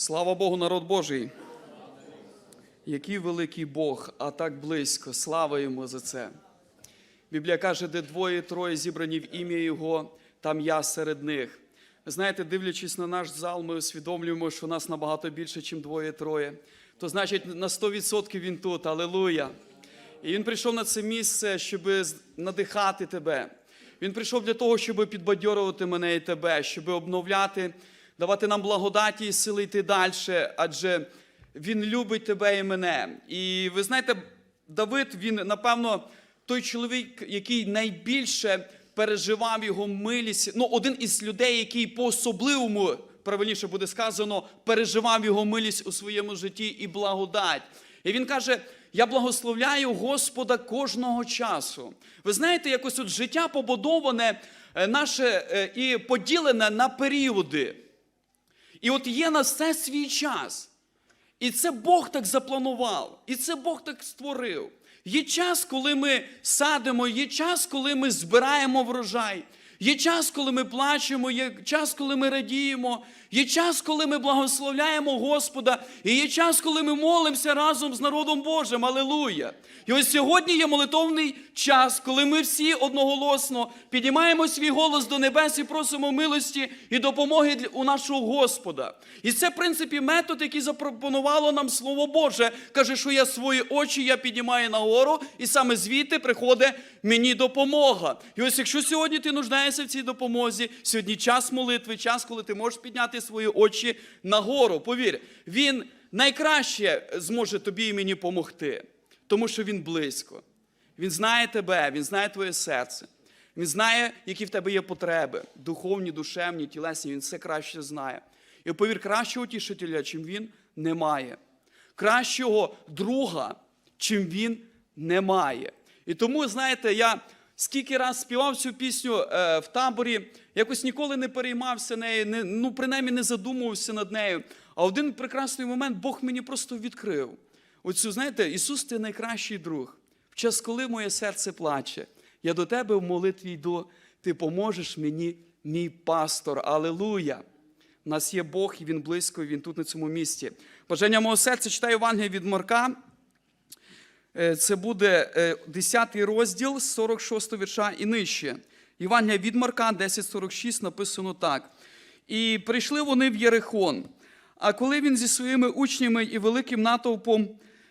Слава Богу, народ Божий. Який великий Бог, а так близько. Слава йому за це. Біблія каже, де двоє троє зібрані в ім'я Його, там я серед них. Знаєте, дивлячись на наш зал, ми усвідомлюємо, що нас набагато більше, ніж двоє-троє. То значить, на 100% він тут. Алелуя. І він прийшов на це місце, щоб надихати тебе. Він прийшов для того, щоб підбадьорувати мене і тебе, щоб обновляти, давати нам благодаті і сили йти далі, адже він любить тебе і мене. І ви знаєте, Давид, він, напевно, той чоловік, який найбільше переживав його милість, ну, один із людей, який по-особливому, правильніше буде сказано, переживав його милість у своєму житті і благодать. І він каже: Я благословляю Господа кожного часу. Ви знаєте, якось от життя побудоване е, наше е, і поділене на періоди. І от є на все свій час. І це Бог так запланував, і це Бог так створив. Є час, коли ми садимо, є час, коли ми збираємо врожай, є час, коли ми плачемо, є час, коли ми радіємо, є час, коли ми благословляємо Господа, і є час, коли ми молимося разом з народом Божим. Алелуя! І ось сьогодні є молитовний час, коли ми всі одноголосно піднімаємо свій голос до небес і просимо милості і допомоги у нашого Господа. І це, в принципі, метод, який запропонувало нам Слово Боже. Каже, що я свої очі я піднімаю нагору, і саме звідти приходить мені допомога. І ось якщо сьогодні ти нуждаєшся в цій допомозі, сьогодні час молитви, час, коли ти можеш підняти свої очі нагору. Повір, він найкраще зможе тобі і мені допомогти, тому що він близько. Він знає тебе, він знає твоє серце. Він знає, які в тебе є потреби, духовні, душевні, тілесні. Він все краще знає. І повір, кращого утішителя, чим він, немає. Кращого друга, чим він немає. І тому, знаєте, я скільки раз співав цю пісню е, в таборі, якось ніколи не переймався нею, не, ну, принаймні не задумувався над нею. А один прекрасний момент Бог мені просто відкрив. Оцю, знаєте, Ісус, ти найкращий друг. В час, коли моє серце плаче, я до тебе в молитві йду, ти поможеш мені, мій пастор. Алелуя! У нас є Бог, і Він близько, і Він тут на цьому місці. Бажання мого серця читаю Євангелія від Марка. Е, Це буде е, 10 розділ з 46 вірша і нижче. Євангелія від Марка 10.46 написано так. І прийшли вони в Єрихон. А коли він зі своїми учнями і великим натовпом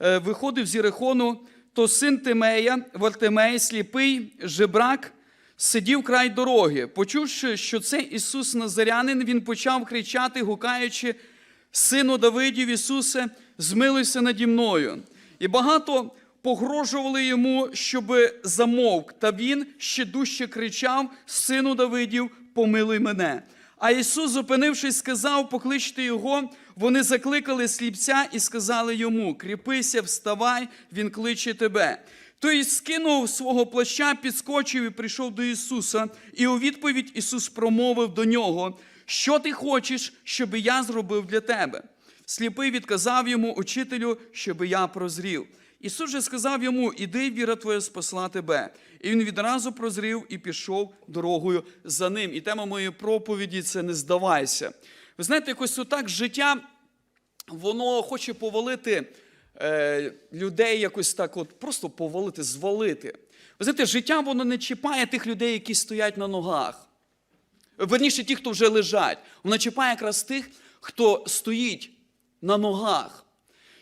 е, виходив з Єрихону, то син Тимея, Вартимей, сліпий, жебрак, сидів край дороги. Почувши, що це Ісус Назарянин, він почав кричати, гукаючи, Сину Давидів, Ісусе, змилуйся наді мною. І багато погрожували йому, щоб замовк. Та він ще дужче кричав: Сину Давидів, помилуй мене. А Ісус, зупинившись, сказав, покличте його. Вони закликали сліпця і сказали йому: Кріпися, вставай, він кличе тебе. Той скинув свого плаща, підскочив і прийшов до Ісуса. І у відповідь Ісус промовив до нього: Що ти хочеш, щоб я зробив для тебе? Сліпий відказав йому, учителю, щоб я прозрів. Ісус же сказав йому: Іди, віра твоя спасла тебе. І він відразу прозрів і пішов дорогою за ним. І тема моєї проповіді це не здавайся. Ви знаєте, якось отак життя, воно хоче повалити е, людей якось так, от просто повалити, звалити. Ви знаєте, життя воно не чіпає тих людей, які стоять на ногах. Верніше, ті, хто вже лежать. Вона чіпає якраз тих, хто стоїть на ногах.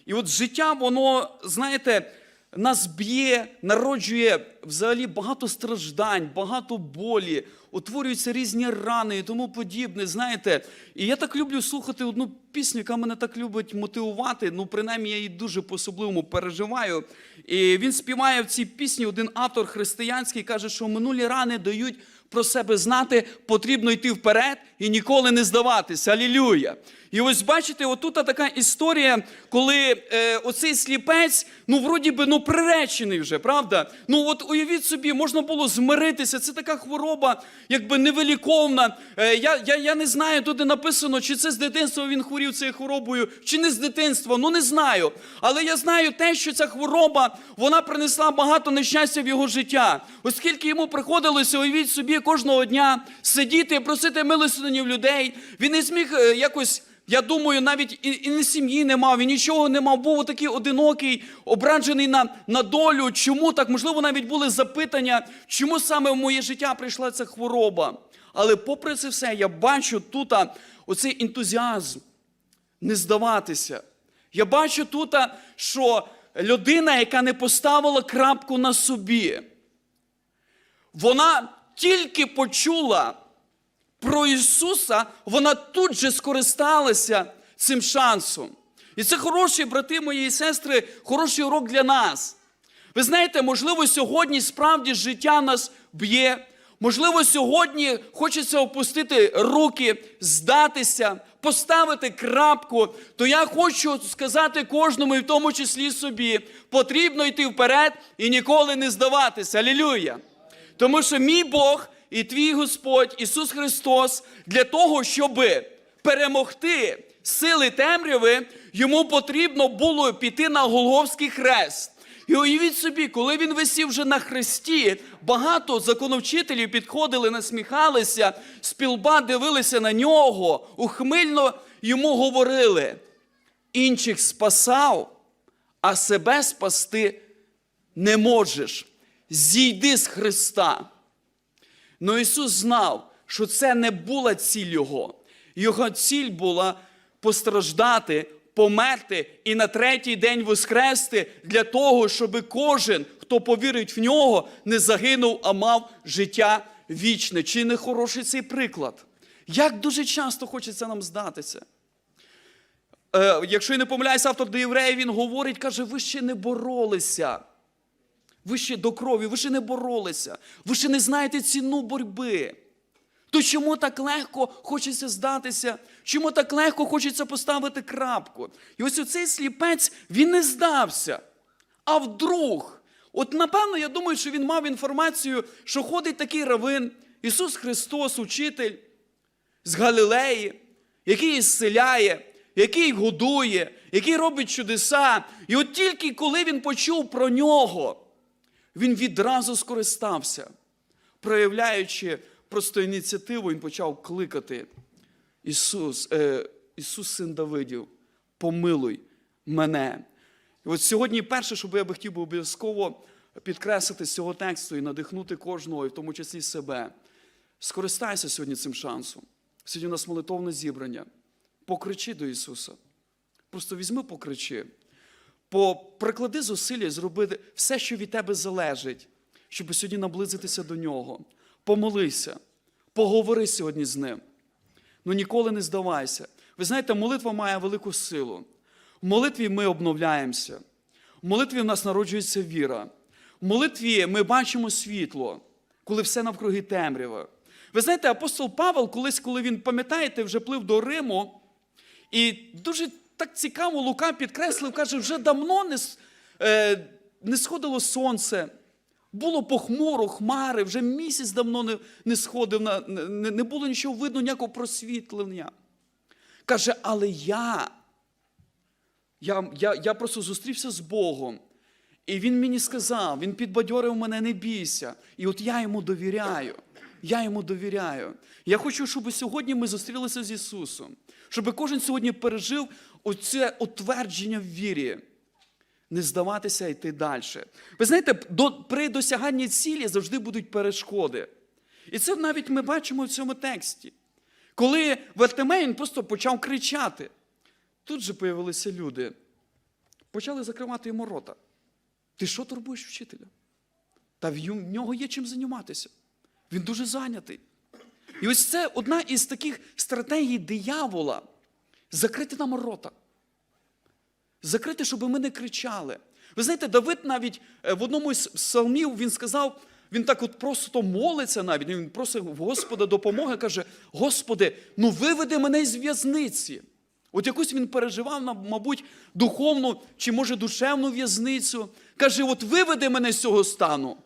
І от життя, воно, знаєте, нас б'є, народжує взагалі багато страждань, багато болі, утворюються різні рани і тому подібне. Знаєте, і я так люблю слухати одну пісню, яка мене так любить мотивувати. Ну, принаймні, я її дуже по-особливому переживаю. І він співає в цій пісні один автор християнський, каже, що минулі рани дають про себе знати, потрібно йти вперед і ніколи не здаватися. Алілюя! І ось бачите, отут така історія, коли е, оцей сліпець, ну, вроді би, ну, приречений вже, правда? Ну, от уявіть собі, можна було змиритися. Це така хвороба, якби невиліковна. Е, я, я, я не знаю, тут де написано, чи це з дитинства він хворів цією хворобою, чи не з дитинства. Ну, не знаю. Але я знаю те, що ця хвороба, вона принесла багато нещастя в його життя. Оскільки йому приходилося, уявіть собі, кожного дня сидіти і просити в людей, він не зміг е, якось Я думаю, навіть і, і не сім'ї не мав, і нічого не мав, був такий одинокий, обраджений на, на долю. Чому так? Можливо, навіть були запитання, чому саме в моє життя прийшла ця хвороба. Але попри це все, я бачу тут оцей ентузіазм, не здаватися. Я бачу тут, що людина, яка не поставила крапку на собі, вона тільки почула про Ісуса, вона тут же скористалася цим шансом. І це хороші, брати мої і сестри, хороший урок для нас. Ви знаєте, можливо, сьогодні справді життя нас б'є. Можливо, сьогодні хочеться опустити руки, здатися, поставити крапку. То я хочу сказати кожному, і в тому числі собі, потрібно йти вперед і ніколи не здаватися. Алілюя! Тому що мій Бог і твій Господь Ісус Христос для того, щоб перемогти сили темряви, йому потрібно було піти на Голговський хрест. І уявіть собі, коли він висів вже на хресті, багато законовчителів підходили, насміхалися, спілба дивилися на нього, ухмильно йому говорили: інших спасав, а себе спасти не можеш. Зійди з Христа. Но Ісус знав, що це не була ціль Його. Його ціль була постраждати, померти і на третій день воскрести для того, щоб кожен, хто повірить в нього, не загинув, а мав життя вічне. Чи не хороший цей приклад? Як дуже часто хочеться нам здатися? Е, якщо я не помиляюсь, автор до євреїв, він говорить, каже, ви ще не боролися. Ви ще до крові, ви ще не боролися, ви ще не знаєте ціну боротьби. То чому так легко хочеться здатися? Чому так легко хочеться поставити крапку? І ось оцей сліпець, він не здався. А вдруг, от напевно, я думаю, що він мав інформацію, що ходить такий равин, Ісус Христос, учитель з Галилеї, який ісцеляє, який годує, який робить чудеса. І от тільки коли він почув про нього, він відразу скористався, проявляючи просто ініціативу, він почав кликати. Ісус, е, Ісус, син Давидів, помилуй мене. І от сьогодні перше, що я би хотів би обов'язково підкреслити з цього тексту і надихнути кожного, і в тому числі себе. Скористайся сьогодні цим шансом. Сьогодні у нас молитовне зібрання. Покричи до Ісуса. Просто візьми, покричи. По- Приклади зусилля зроби все, що від тебе залежить, щоб сьогодні наблизитися до Нього. Помолися, поговори сьогодні з Ним. Ну ніколи не здавайся. Ви знаєте, молитва має велику силу. В молитві ми обновляємося. В молитві в нас народжується віра. В молитві ми бачимо світло, коли все навкруги темрява. Ви знаєте, апостол Павел, колись, коли він, пам'ятаєте, вже плив до Риму, і дуже так цікаво Лука підкреслив, каже, вже давно не, е, не сходило сонце. Було похмуро, хмари, вже місяць давно не, не сходив, на, не, не було нічого видно, ніякого просвітлення. Каже, але я, я, я, я просто зустрівся з Богом. І він мені сказав, він підбадьорив мене, не бійся. І от я йому довіряю. Я йому довіряю. Я хочу, щоб сьогодні ми зустрілися з Ісусом, щоб кожен сьогодні пережив оце утвердження в вірі. Не здаватися йти далі. Ви знаєте, до, при досяганні цілі завжди будуть перешкоди. І це навіть ми бачимо в цьому тексті. Коли Вартимей він просто почав кричати, тут же появилися люди, почали закривати йому рота. Ти що турбуєш вчителя? Та в нього є чим займатися. Він дуже зайнятий. І ось це одна із таких стратегій диявола закрити нам рота. Закрити, щоб ми не кричали. Ви знаєте, Давид навіть е, в одному із псалмів він сказав, він так от просто молиться навіть, він просить Господа допомоги, каже: Господи, ну виведи мене із в'язниці. От якусь він переживав, мабуть, духовну чи, може, душевну в'язницю. Каже, от виведи мене з цього стану.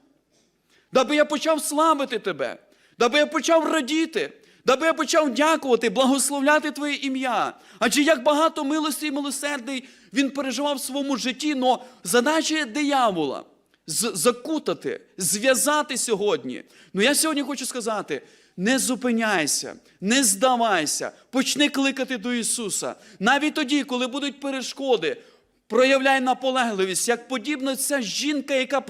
Даби я почав славити тебе, даби я почав радіти, даби я почав дякувати, благословляти Твоє ім'я. Адже як багато милості і милосердий він переживав в своєму житті, але задача диявола закутати, зв'язати сьогодні. Ну я сьогодні хочу сказати: не зупиняйся, не здавайся, почни кликати до Ісуса. Навіть тоді, коли будуть перешкоди, проявляй наполегливість, як подібно ця жінка, яка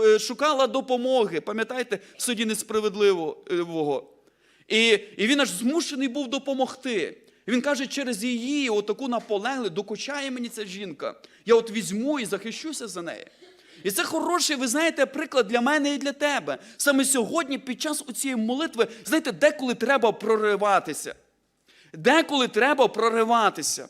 е, шукала допомоги, пам'ятаєте, в суді несправедливого. І, і він аж змушений був допомогти. Він каже, через її отаку наполегливість, докучає мені ця жінка. Я от візьму і захищуся за неї. І це хороший, ви знаєте, приклад для мене і для тебе. Саме сьогодні, під час цієї молитви, знаєте, деколи треба прориватися. Деколи треба прориватися.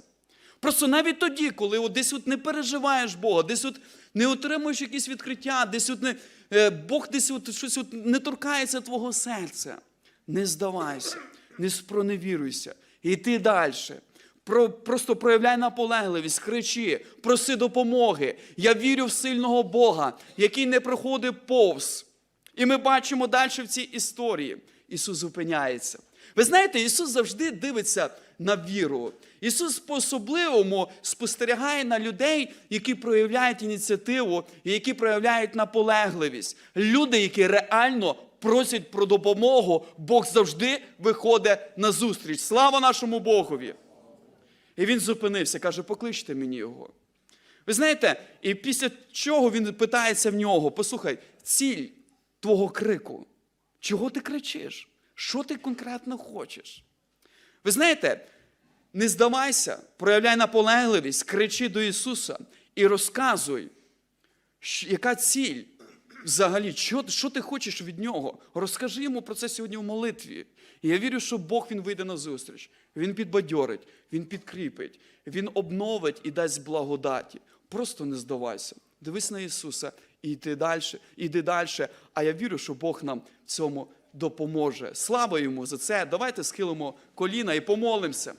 Просто навіть тоді, коли от десь от не переживаєш Бога, десь от не отримуєш якісь відкриття, десь от не, е, Бог десь от щось от не торкається твого серця. Не здавайся, не спроневіруйся. Йди далі. Про, просто проявляй наполегливість, кричи, проси допомоги. Я вірю в сильного Бога, який не проходить повз. І ми бачимо далі в цій історії. Ісус зупиняється. Ви знаєте, Ісус завжди дивиться на віру. Ісус по-особливому спостерігає на людей, які проявляють ініціативу і які проявляють наполегливість. Люди, які реально просять про допомогу, Бог завжди виходить на зустріч. Слава нашому Богові! І він зупинився, каже: покличте мені його. Ви знаєте, і після чого він питається в нього: послухай, ціль твого крику. Чого ти кричиш? Що ти конкретно хочеш? Ви знаєте, не здавайся, проявляй наполегливість, кричи до Ісуса і розказуй, яка ціль взагалі, що, що ти хочеш від Нього. Розкажи йому про це сьогодні в молитві. І я вірю, що Бог Він вийде на зустріч. Він підбадьорить, Він підкріпить, Він обновить і дасть благодаті. Просто не здавайся. Дивись на Ісуса і йди далі, іди далі. А я вірю, що Бог нам в цьому допоможе. Слава йому за це. Давайте схилимо коліна і помолимося.